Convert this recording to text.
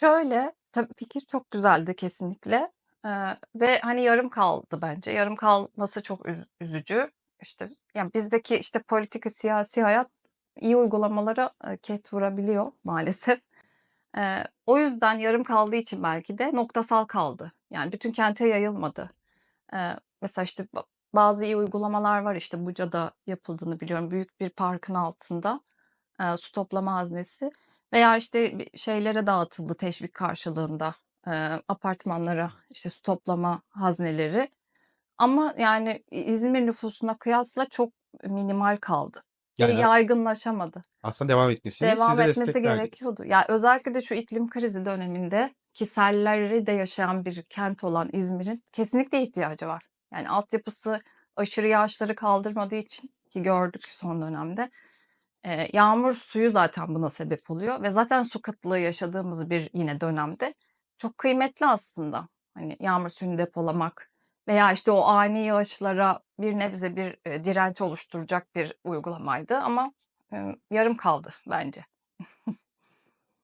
Şöyle, tabii fikir çok güzeldi kesinlikle, eee, ve, hani, yarım kaldı bence. Yarım kalması çok üz üzücü. İşte, yani, bizdeki, işte, politika, siyasi hayat iyi uygulamalara, eee, ket vurabiliyor maalesef. Eee, o yüzden yarım kaldığı için belki de noktasal kaldı. Yani, bütün kente yayılmadı. Eee, mesela, işte, ba bazı iyi uygulamalar var, işte, Buca'da yapıldığını biliyorum. Büyük bir parkın altında, eee, su toplama haznesi veya, işte, bir şeylere dağıtıldı teşvik karşılığında, eee, apartmanlara, işte, su toplama hazneleri ama, yani, İ İzmir nüfusuna kıyasla çok minimal kaldı ve Yani yaygınlaşamadı. Aslında devam etmesini siz Devam de etmesi desteklerdiniz. gerekiyordu. Ya, özellikle de şu iklim krizi döneminde ki selleri de yaşayan bir kent olan İzmir'in kesinlikle ihtiyacı var. Yani, altyapısı aşırı yağışları kaldırmadığı için ki gördük son dönemde, eee, yağmur suyu zaten buna sebep oluyor ve zaten su kıtlığı yaşadığımız bir yine dönemde çok kıymetli aslında, hani, yağmur suyunu depolamak veya, işte, o ani yağışlara bir nebze bir, eee, direnç oluşturacak bir uygulamaydı ama, ımm, yarım kaldı bence.